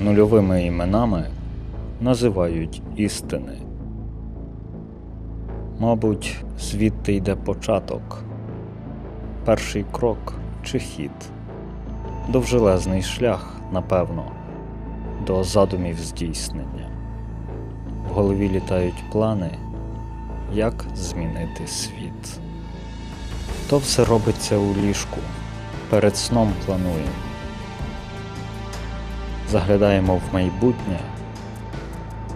нульовими іменами називають істини. Мабуть, звідти йде початок, перший крок чи хід, довжелезний шлях, напевно, до задумів здійснення. В голові літають плани, як змінити світ. То все робиться у ліжку, перед сном плануємо. Заглядаємо в майбутнє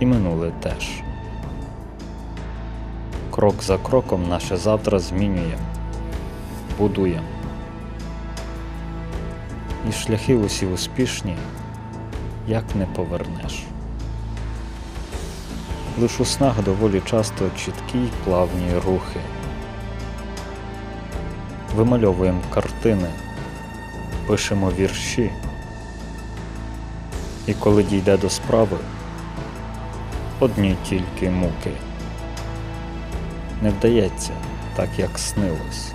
і минуле теж. Крок за кроком наше завтра змінюємо, будуємо. І шляхи усі успішні, як не повернеш. Лиш у снах доволі часто чіткі й плавні рухи. Вимальовуємо картини, пишемо вірші. І коли дійде до справи, одні тільки муки. Не вдається так, як снилось,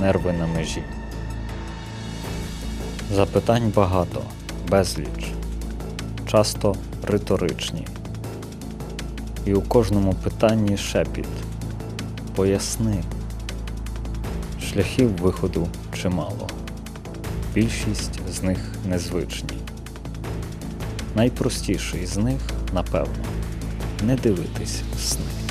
нерви на межі. Запитань багато, безліч, часто риторичні. І у кожному питанні шепіт. Поясни. Шляхів виходу чимало. Більшість з них незвичні. Найпростіший з них, напевно, не дивитись сни.